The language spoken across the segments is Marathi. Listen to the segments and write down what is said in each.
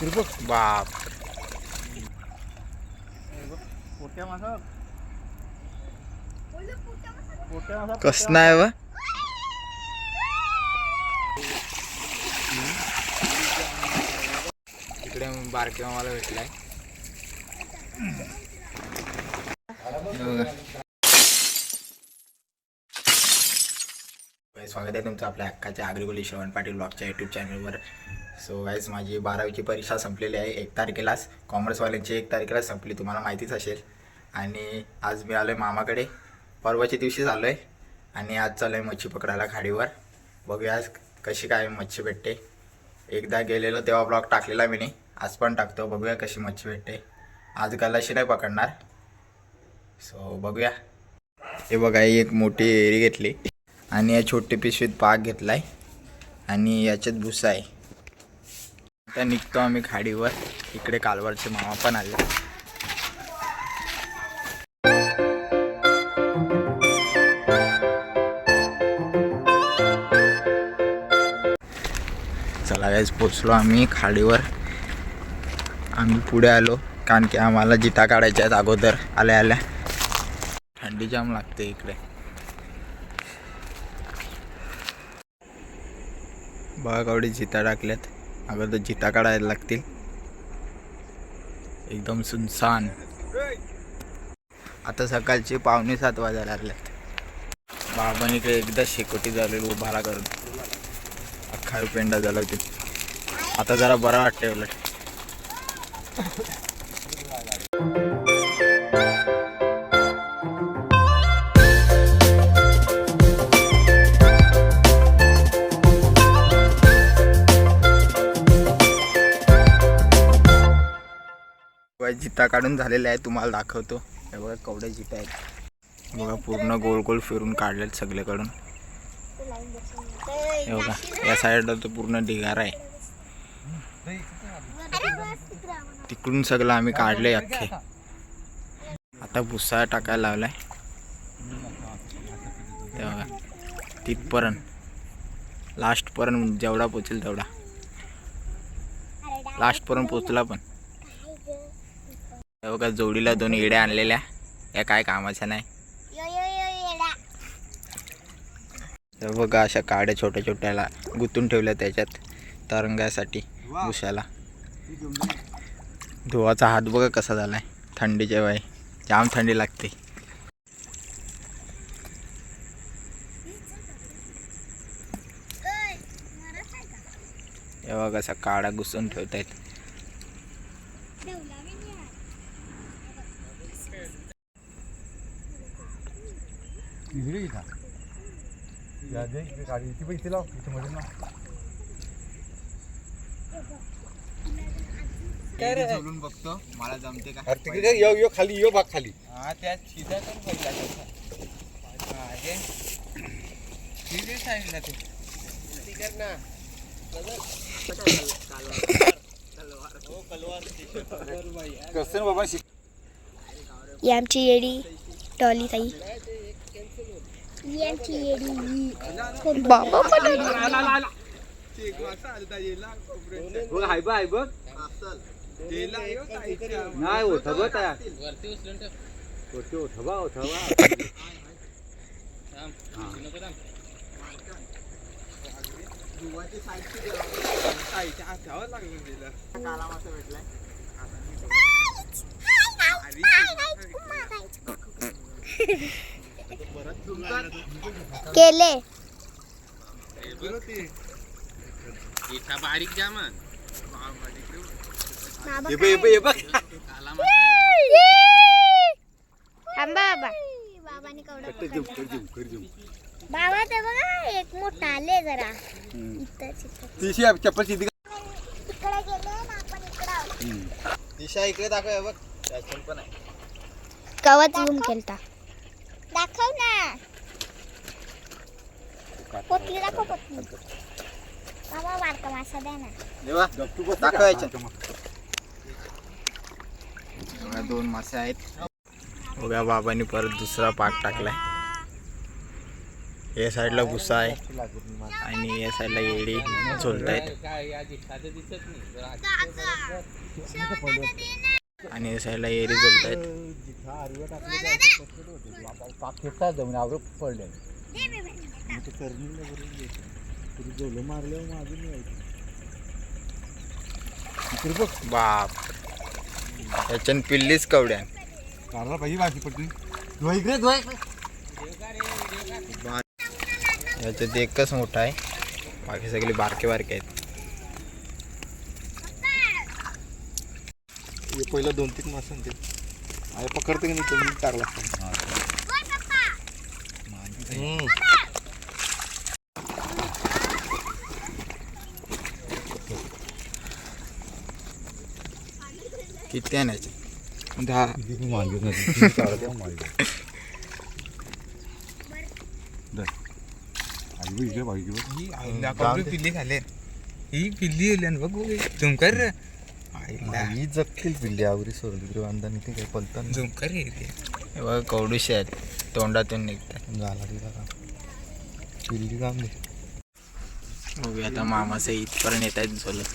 बाप. पोट्या मासा. पोट्या मासा नाही व? इकडे बारके मामाला भेटलाय. हे बघा. स्वागत आहे तुमचं आपल्या हक्काच्या अग्रिगोली श्रवण पाटील ब्लॉगच्या यूट्यूब चॅनलवर सो गाईज माझी बारावीची परीक्षा संपलेली आहे. एक तारखेलाच. कॉमर्सवाल्यांची एक तारखेलाच संपली. तुम्हाला माहितीच असेल. आणि आज मी आलो आहे मामाकडे. परवाच्या दिवशीच आलो आहे आणि आज चालू आहे मच्छी पकडायला खाडीवर. बघूया आज कशी काय मच्छी भेटते. एकदा गेलेलो तेव्हा ब्लॉग टाकलेला मी नाही. आज पण टाकतो. बघूया कशी मच्छी भेटते. आज गलाशी नाही पकडणार. सो बघूया. हे बघा ही एक मोठी एरी घेतली. आणि या छोटी पिशवीत पाक आहे आणि याच्यात भुसा आहे. आता निघतो आम्ही खाडीवर. इकडे कालवरचे मामा पण आले. चला गाईज पोचलो आम्ही खाडीवर. आम्ही पुढे आलो कारण की आम्हाला जिता काढायच्या आहेत अगोदर. आल्या आल्या. थंडी जाम लागते इकडे. बघा कवडे जिता टाकल्यात. अगोदर जिता काढायला लागतील एकदम सुनसान। आता सकाळचे पावणे सात वाजायला लागले। बाबाने काही एकदा शेकोटी झालेली उभारा करून। अख्खा पेंडा झाला होती. आता जरा बरा वाटते उलट। जिता काढून झालेला आहे तुम्हाला दाखवतो. हे बघा कवडे जिता आहेत. बघा पूर्ण गोल गोल फिरून काढलेत सगळीकडून. हे बघा या साईडला तर पूर्ण ढिगारा आहे. तिकडून सगळं आम्ही काढले अख्खे. आता भुसा टाकायला लावलाय. हे बघा तिथपर्यंत. लास्टपर्यंत जेवढा पोचेल तेवढा. लास्टपर्यंत पोचला पण. हे बघा जोडीला दोन येड्या आणलेल्या. या काय कामाच्या नाही. हे बघा अशा काड्या छोट्या छोट्याला गुंतून ठेवल्या त्याच्यात तरंगासाठी उशाला. धुवाचा हात बघा कसा झालाय. थंडीच्या वेळी. जाम थंडी लागते. हे बघा असा काड्या घुसून ठेवतायत. इकडे इथं या दे इकडे गाडी. इथे इथे लाव. इथे मध्ये लाव. काय रे? बघतो. मला जमते का? अरे तिकडे यो यो खाली यो भाग खाली. हा पहिला तसा हा सीधे साईडला ते. कसं बाबा शिक आमची येडी टॉली ताई. ही बाबा पण हाय बघ हाय बघ नाही होत बघ वरती होत बा होत बा केले. बारीक जामन बाबा. ते बघा एक मोठा आले जरा. चप्पल सिद्धी इकडे गेले ना आपण इकडं. दिशा इकडे दाखव बघ. त्याच्यात पण आहे. कवच येऊन केलता दाखव ना. पोटली दाखव पोटली. बाबा बारका मासा द्या ना. देवा दाखव याच्यात बघा, दोन मासे आहेत. बघा बाबांनी परत दुसरा पाक टाकलाय. या साईडला भुसा आहे. आणि या साईडला येडी झोलत आहेत आणि साईडला येडी झोलत आहेत. जाऊन आवड पडले बाप. याच्यान पिल्लीच कवड्या. याच्यात एकच मोठा आहे. बाकी सगळे बारके बारके आहेत. हे पहिलं दोन तीन मास ते. आहे पकडते की नाही तुम्ही टाकला. किती आहे याचे दहा मागे नाही ही पिल्ली खाले ही पिल्ली आणि बघ झुमकर रे आईला ही जपतील पिल्ली आवरी सोडली बांधा नाही ते काही पलताना झुमकर ये रे हे बघा कवडुशी आहेत तोंडातून निघतात झाला तिला पिल्ली काम दे बघूया आता मामाचं इथपर्यंत येत आहेत झोलत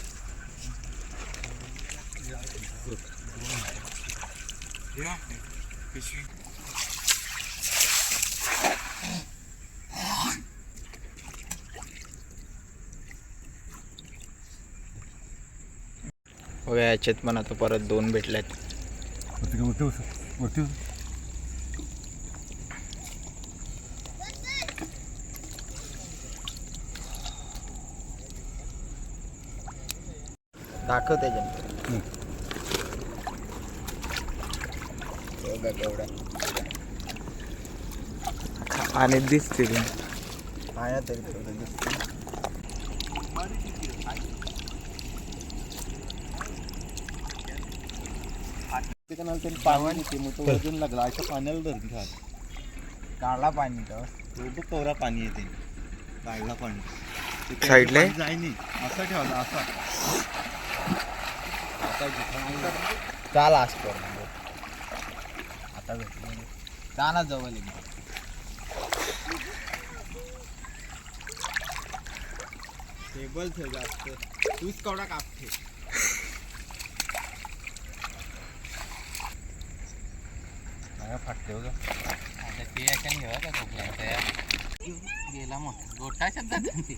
बघा याच्यात पण आता परत दोन भेटल्यात. वरती. दाखव त्याच्या आणि दिसते ती आया तरी दिसतं. कनाल त्यांनी पाणी येते मग तो वजन लागला अशा पाण्याला धरून घ्या काढला पाणी तर तो बघ कवरा पाणी येते. गाळला पाणी. आहे? पाणी जाय नाही. असा ठेवला असा. चाल असतो आता भेटलं चाला जवळ एकदम टेबल ठेव जास्त. तूच केवढा कापते. फाटले बघा आता ते याच्याने घेवा का कोकणात गेला मोठा गोटा शब्दात ते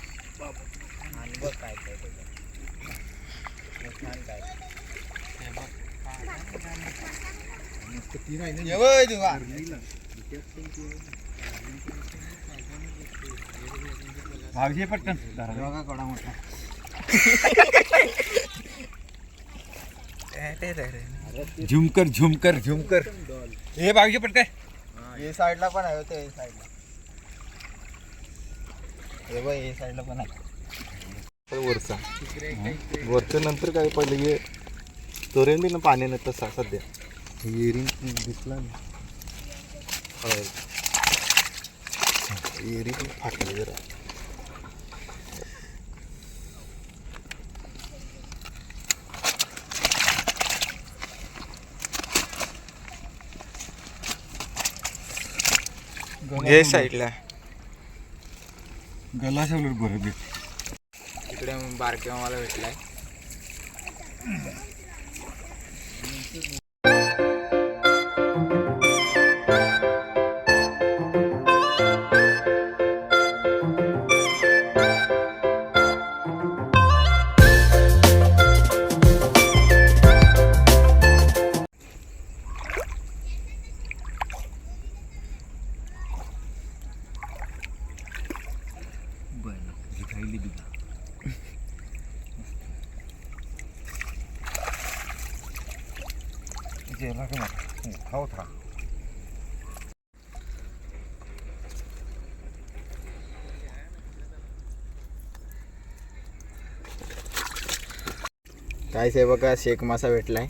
आणि बघ काय काय त्याच्यात. हे छान काय भावशी पटकन केवढा मोठा झुमकर झुमकर झुमकर. हे बागचे पटकन. हे साईडला पण आहे होते हे साईडला. हे बघ हे साईडला पण आहे. वरचा. वरच्या नंतर काय पहिले हे चोरेंडी ना पाण्यानं तसा सध्या. एरी दिसला एरी पण फाटली जरा घे साईडला गला ठेवलं बरं बे इकडे बारके मामाला भेटलाय पडली बिका गेला था. काय साहेब बघा शेख मासा भेटलाय.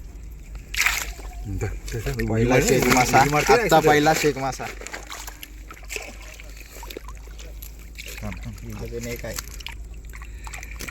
पहिला शेख मासा. आता पहिला शेख मासा. अजून एक आहे.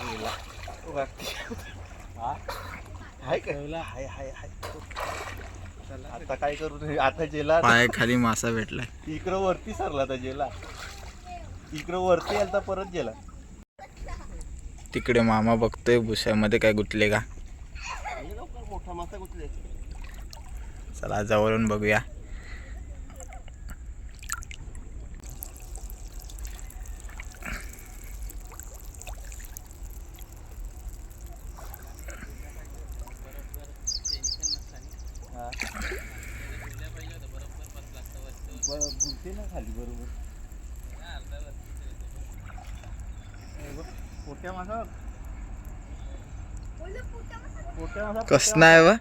ठेल हाय का? हाय हाय हाय. आता काय करू? आता जेला पाया खाली मासा भेटलाय. इकडं वरती सरला आता जेला. इकडं वरती आलता परत गेला तिकडे मामा बघतोय भुशामध्ये काय गुतले का? मोठा मासा कुठले चला जवळून बघूया. कस नाही व?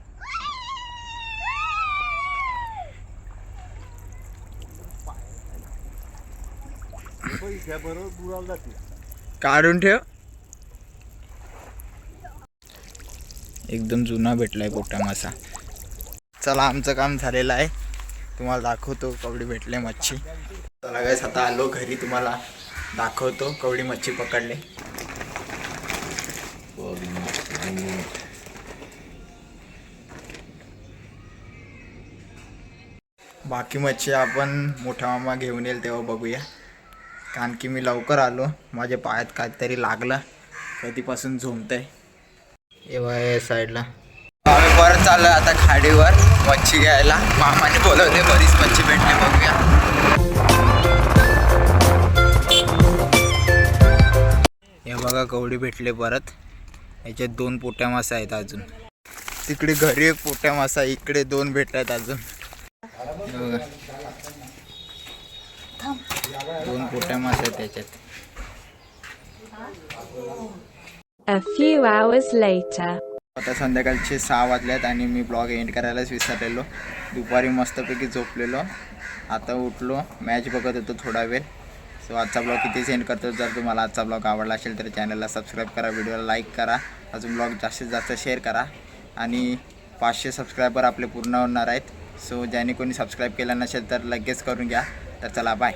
बुडाला जाते काढून ठेव. एकदम जुना भेटलाय पोटा मासा. चला आमचं काम झालेलं आहे. तुम्हाला दाखवतो कवडी भेटले मच्छी. चला गायस आता आलो घरी तुम्हाला दाखवतो कवडी मच्छी पकडले. बाकी मच्छी आपण मोठा मामा घेऊन येईल तेव्हा बघूया. कारण की मी लवकर आलो. माझ्या पायात काहीतरी लागलं. कधीपासून झोमतंय एव्हा या साईडला आम्ही परत चाललो आता खाडीवर मच्छी घ्यायला. मामाने बोलवले बरीच मच्छी भेटली बघूया. हे बघा कवडी भेटले परत. याच्यात दोन पोट्या मासा आहेत अजून. तिकडे घरी एक पोट्या मासा इकडे दोन भेटतात अजून. बघा. दोन पोट्या मासा त्याच्यात. A few hours later. आता संध्याकाळचे सहा वाजल्यात आणि मी ब्लॉग एंड करायलाच विसरलेलो. दुपारी मस्तपैकी झोपलेलो. आता उठलो. मॅच बघत होतो थोडा वेळ. सो आजचा ब्लॉग किती सेंड करतो जर तुम्हाला आजचा ब्लॉग आवडला असेल तर चॅनलला सबस्क्राईब करा व्हिडिओला लाईक करा अजून ब्लॉग जास्तीत जास्त शेअर करा. आणि पाचशे सबस्क्रायबर आपले पूर्ण होणार आहेत. सो ज्याने कोणी सबस्क्राईब केलं नसेल तर लगेच करून घ्या. तर चला बाय